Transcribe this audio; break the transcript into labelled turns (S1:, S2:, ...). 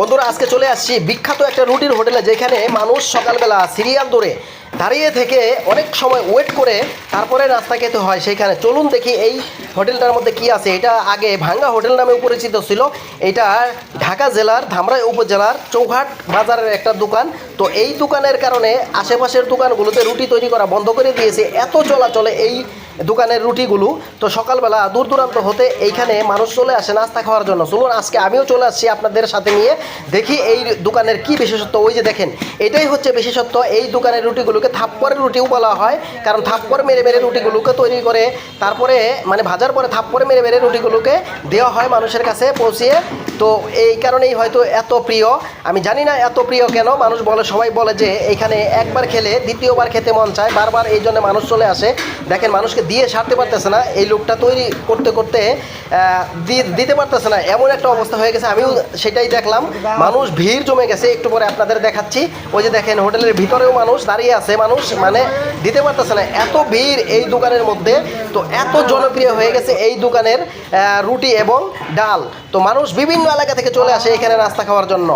S1: বন্ধুরা, আজকে চলে আসছি বিখ্যাত একটা রুটির হোটেলে, যেখানে মানুষ সকালবেলা সিরিয়াল ধরে দাঁড়িয়ে থেকে অনেক সময় ওয়েট করে তারপরে নাস্তা খেতে হয়। সেখানে চলুন দেখি এই হোটেলটার মধ্যে কি আছে? এটা আগে ভাঙ্গা হোটেল নামে পরিচিত ছিল। এটা ঢাকা জেলার ধামরাই উপজেলার চৌঘাট বাজারের একটা দোকান। তো এই দোকানের কারণে আশেপাশের দোকানগুলোতে রুটি তৈরি করা বন্ধ করে দিয়েছে। এত চলাচলে এই দোকানের রুটিগুলো। তো সকালবেলা দূর দূরান্ত হতে এইখানে মানুষ চলে আসে নাস্তা খাওয়ার জন্য। চলুন, আজকে আমিও চলে আসছি আপনাদের সাথে নিয়ে। দেখি এই দোকানের কি বিশেষত্ব। ওই যে দেখেন, এটাই হচ্ছে বিশেষত্ব। এই দোকানের রুটিগুলোকে থাপ্পরের রুটিও বলা হয়। কারণ থাপ্পর মেরে মেরে রুটিগুলোকে তৈরি করে। তারপরে মানে ভাজার পরে থাপ্পরে মেরে মেরে রুটিগুলোকে দেওয়া হয় মানুষের কাছে পৌঁছিয়ে। তো এই কারণেই হয়তো এত প্রিয়। আমি জানি না এত প্রিয় কেন, মানুষ বলে, সবাই বলে যে এইখানে একবার খেলে দ্বিতীয়বার খেতে মন চায়, বারবার এই জন্য মানুষ চলে আসে। দেখেন, মানুষকে দিয়ে সারতে পারতেছে না, এই লোকটা তৈরি করতে করতে দিতে পারতেছে না। এমন একটা অবস্থা হয়ে গেছে, আমিও সেটাই দেখলাম। মানুষ ভিড় জমে গেছে, একটু পরে আপনাদের দেখাচ্ছি। ওই যে দেখেন, হোটেলের ভিতরেও মানুষ দাঁড়িয়ে আছে, মানুষ মানে দিতে পারতেছে না। এত ভিড় এই দোকানের মধ্যে, তো এত জনপ্রিয় হয়ে গেছে এই দোকানের রুটি এবং ডাল। তো মানুষ বিভিন্ন এলাকা থেকে চলে আসে এখানে নাস্তা খাওয়ার জন্য।